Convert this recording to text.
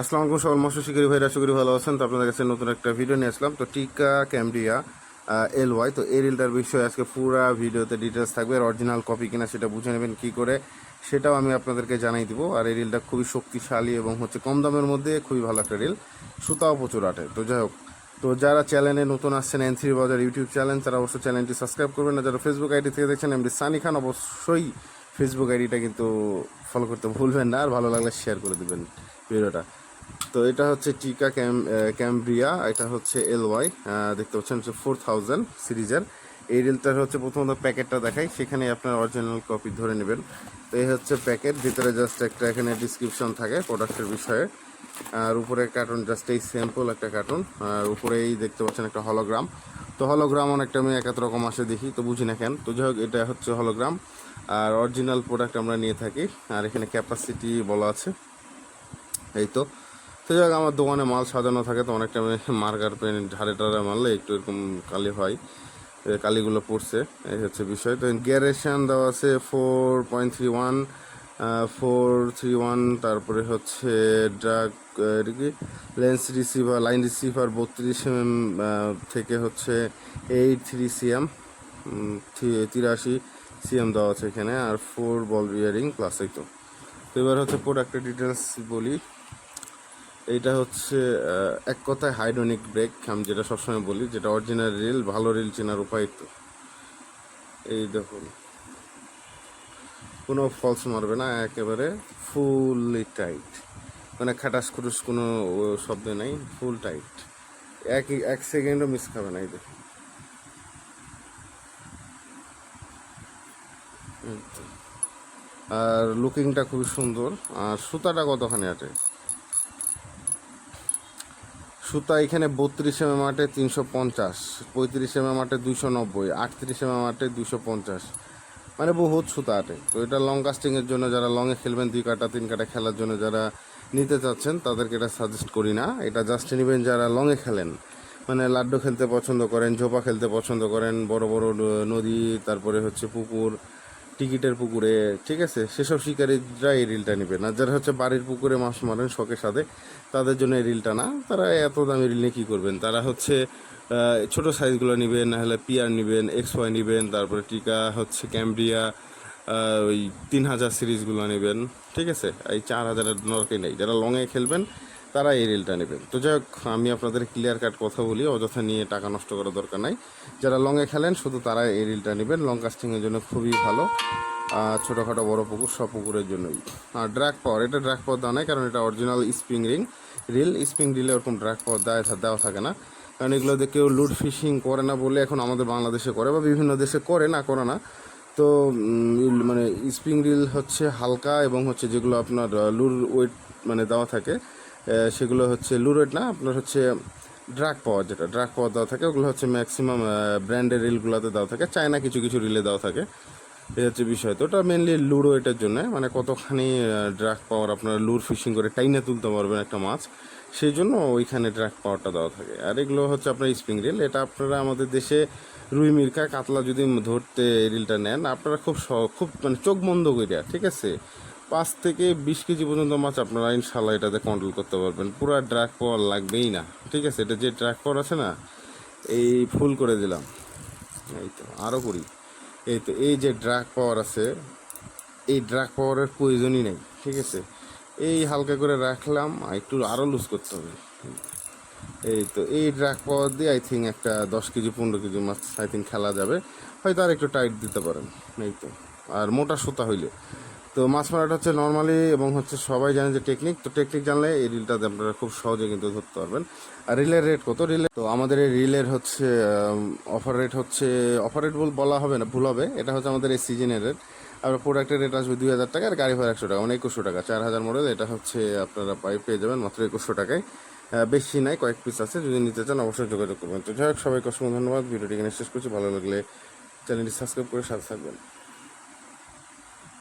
আসসালামু আলাইকুম সকল মৎস্য শিকারী ভাইরা করি ভালো আছেন। তো আপনাদের কাছে নতুন একটা ভিডিও নিয়ে আসলাম। তো টিকা ক্যামরিয়া এল ওয়াই তো এই রিলটার বিষয়ে আজকে পুরা ভিডিওতে ডিটেলস থাকবে। আর অরিজিনাল কপি কিনা সেটা বুঝে নেবেন কী করে, সেটাও আমি আপনাদেরকে জানাই দিব। আর এই রিলটা খুবই শক্তিশালী এবং হচ্ছে কম দামের মধ্যে খুবই ভালো একটা রিল সুতাও প্রচুর আটে। তো যাই হোক, তো যারা চ্যানেলে নতুন আসছেন N three Bazar YouTube channel তারা অবশ্যই চ্যানেলটি সাবস্ক্রাইব করবেন। না যারা ফেসবুক আইডি থেকে দেখছেন এমডি সানি খান অবশ্যই ফেসবুক আইডিটা কিন্তু ফলো করতে ভুলবেন না। আর ভালো লাগলে শেয়ার করে দেবেন ভিডিওটা তো এটা হচ্ছে টিকা ক্যাম ক্যামব্রিয়া, এটা হচ্ছে এল ওয়াই দেখতে পাচ্ছেন হচ্ছে ফোর থাউজেন্ড সিরিজের। এই রিলটার হচ্ছে প্রথমত প্যাকেটটা দেখাই সেখানে আপনার অরিজিনাল কপি ধরে নেবেন। তো এই হচ্ছে প্যাকেট, ভিতরে জাস্ট একটা এখানে ডিসক্রিপশন থাকে প্রোডাক্টের বিষয়ে। আর উপরে কার্টুন জাস্ট এই স্যাম্পল একটা কার্টুন আর উপরেই দেখতে পাচ্ছেন একটা হলোগ্রাম তো হলোগ্রাম অনেকটা আমি এক এক রকম আসে দেখি, তো বুঝি না কেন। তো যাই এটা হচ্ছে হলোগ্রাম আর অরিজিনাল প্রোডাক্ট আমরা নিয়ে থাকি, আর এখানে ক্যাপাসিটি বলা আছে। এই তো। তো যাই হোক, আমার দোকানে মাল সাজানো থাকে তো অনেকটা মার্কার পেন ঝাড়ে টাড়ে মারলে একটু এরকম কালি হয়। কালিগুলো পড়ছে, এই হচ্ছে বিষয়। তো গ্যারেশন দেওয়া আছে four point three one four three one তারপরে হচ্ছে ড্রাগ এটা কি? লেন্স রিসিভার, লাইন রিসিভার বত্রিশ এম এম থেকে হচ্ছে এইট থ্রি সিএম তিরাশি সিএম দেওয়া আছে এখানে, আর ফোর বল বিয়ারিং প্লাস এই তো। এবার হচ্ছে প্রোডাক্টের ডিটেলস বলি। এইটা হচ্ছে এক কথায় হাইড্রোনিক ব্রেক, আমি যেটা সবসময় বলি, যেটা অরিজিনাল রিল ভালো রিল চেনার উপায় তো এই দেখুন। কোনো ফলস মারবে না, একেবারে ফুললি টাইট মানে খাটাস খুটুস কোনো শব্দ নেই ফুল টাইট এক এক সেকেন্ডও মিস খাবে না, এই দেখুন। আর লুকিংটা খুবই সুন্দর, আর সুতাটা কতখানি আটে সুতা এখানে বত্রিশ এম এম আটে তিনশো পঞ্চাশ, পঁয়ত্রিশ এম এম আটে দুইশো নব্বই, আটত্রিশ এম এম আটে দুইশো পঞ্চাশ। মানে বহুত সুতা আটে। তো এটা লং কাস্টিংয়ের জন্য যারা লংয়ে খেলবেন, দুই কাটা, তিন কাটা খেলার জন্য যারা নিতে চাচ্ছেন, তাদেরকে এটা সাজেস্ট করি না। এটা জাস্ট নেবেন যারা লংয়ে খেলেন। মানে লাড্ডু খেলতে পছন্দ করেন, ঝোপা খেলতে পছন্দ করেন, বড় বড় নদী, তারপরে হচ্ছে পুকুর টিকিটের পুকুরে, ঠিক আছে? সেসব শিকারীরা এই রিলটা নেবেন না। যারা হচ্ছে বাড়ির পুকুরে মাছ মারেন শখের সাথে, তাদের জন্য এই রিলটা না। তারা এত দামি রিল নিয়ে কী করবেন? তারা হচ্ছে ছোট সাইজগুলো নেবেন নাহলে পিয়ার নেবেন, এক্স ওয়াই নেবেন, তারপরে টিকা হচ্ছে ক্যামব্রিয়া ওই তিন হাজার সিরিজগুলো নেবেন, ঠিক আছে? এই চার হাজারের দরকার নেই। যারা লংয়ে খেলবেন তারা এই রিলটা নেবেন তো যাই হোক, আমি আপনাদের ক্লিয়ার কাট কথা বলি, অযথা নিয়ে টাকা নষ্ট করার দরকার নাই। যারা লংয়ে খেলেন, শুধু তারা এই রিলটা নেবেন। লং কাস্টিংয়ের জন্য খুবই ভালো। আর ছোটোখাটো বড় পুকুর, সব পুকুরের জন্যই। আর ড্রাগ পাওয়ার এটা ড্রাগ পাওয়ার দেওয়া নাই, কারণ এটা original spring ring reel spring relay ওরকম ড্রাগ পাওয়ার দেওয়া দেওয়া থাকে না। কারণ এগুলোতে কেউ লুড ফিশিং করে না বলে এখন আমাদের বাংলাদেশে করে, বা বিভিন্ন দেশে করে না করে না। তো মানে স্প্রিং রিল হচ্ছে হালকা এবং হচ্ছে যেগুলো আপনার লুর ওয়েট মানে দেওয়া থাকে। সেগুলো হচ্ছে লুর ওয়েট না, আপনার হচ্ছে ড্রাগ পাওয়ার যেটা ড্রাগ পাওয়ার দেওয়া থাকে, ওগুলো হচ্ছে ম্যাক্সিমাম ব্র্যান্ডের রিলগুলোতে দেওয়া থাকে চায়না কিছু কিছু রিলে দেওয়া থাকে। এই হচ্ছে বিষয়। তো ওটা মেনলি লুডো এটার জন্য মানে কতখানি ড্রাগ পাওয়ার আপনারা লুর ফিশিং করে টাইনে তুলতে পারবেন একটা মাছ, সেই জন্য ওইখানে ড্রাগ পাওয়ারটা দেওয়া থাকে। আর এগুলো হচ্ছে আপনার স্প্রিং রিল এটা আপনারা আমাদের দেশে রুই, মির্কা, কাতলা যদি ধরতে রিলটা নেন, আপনারা খুব খুব মানে চোখ বন্ধ করিয়া ঠিক আছে? পাঁচ থেকে বিশ কেজি পর্যন্ত মাছ আপনারা ইনশাল্লাহ এটাতে কন্ট্রোল করতে পারবেন। পুরো ড্রাগ পাওয়ার লাগবেই না, ঠিক আছে? এটা যে ড্রাগ পাওয়ার আছে না, এই ফুল করে দিলাম। এই তো আরও করি। এই তো, এই যে ড্রাগ পাওয়ার আছে, এই ড্রাগ পাওয়ারের প্রয়োজনই নেই, ঠিক আছে? এই হালকা করে রাখলাম একটু আরও লুজ করতে হবে। এই তো, এই ড্রাগ পাওয়ার দিয়ে আই থিঙ্ক একটা দশ কেজি, পনেরো কেজি মাছ আই থিঙ্ক খেলা যাবে। হয়তো আর একটু টাইট দিতে পারেন, এই তো। আর মোটা সুতা হইলে তো মাছ মারাটা হচ্ছে নর্মালি এবং হচ্ছে সবাই জানে যে টেকনিক তো টেকনিক জানলে এই রিলটাতে আপনারা খুব সহজে কিন্তু ধরতে পারবেন। আর রিলের রেট কত? রিলে তো আমাদের এই রিলের হচ্ছে অফার রেট হচ্ছে অফার রেট বলা হবে না, ভুল হবে। এটা হচ্ছে আমাদের এই সিজনের রেট আর প্রোডাক্টের রেট আসবে দুই হাজার টাকা, আর গাড়ি ভাড়া একশো টাকা মানে একুশশো টাকা। চার হাজার মডেল, এটা হচ্ছে আপনারা পাই, পেয়ে যাবেন মাত্র একুশশো টাকায়। বেশি নাই, কয়েক পিস আছে, যদি নিতে চান অবশ্যই যোগাযোগ করবেন। তো যাই হোক, সবাইকে অসংখ্য ধন্যবাদ। ভিডিওটি এখানে শেষ করছি। ভালো লাগলে চ্যানেলটি সাবস্ক্রাইব করে সাথে থাকবেন।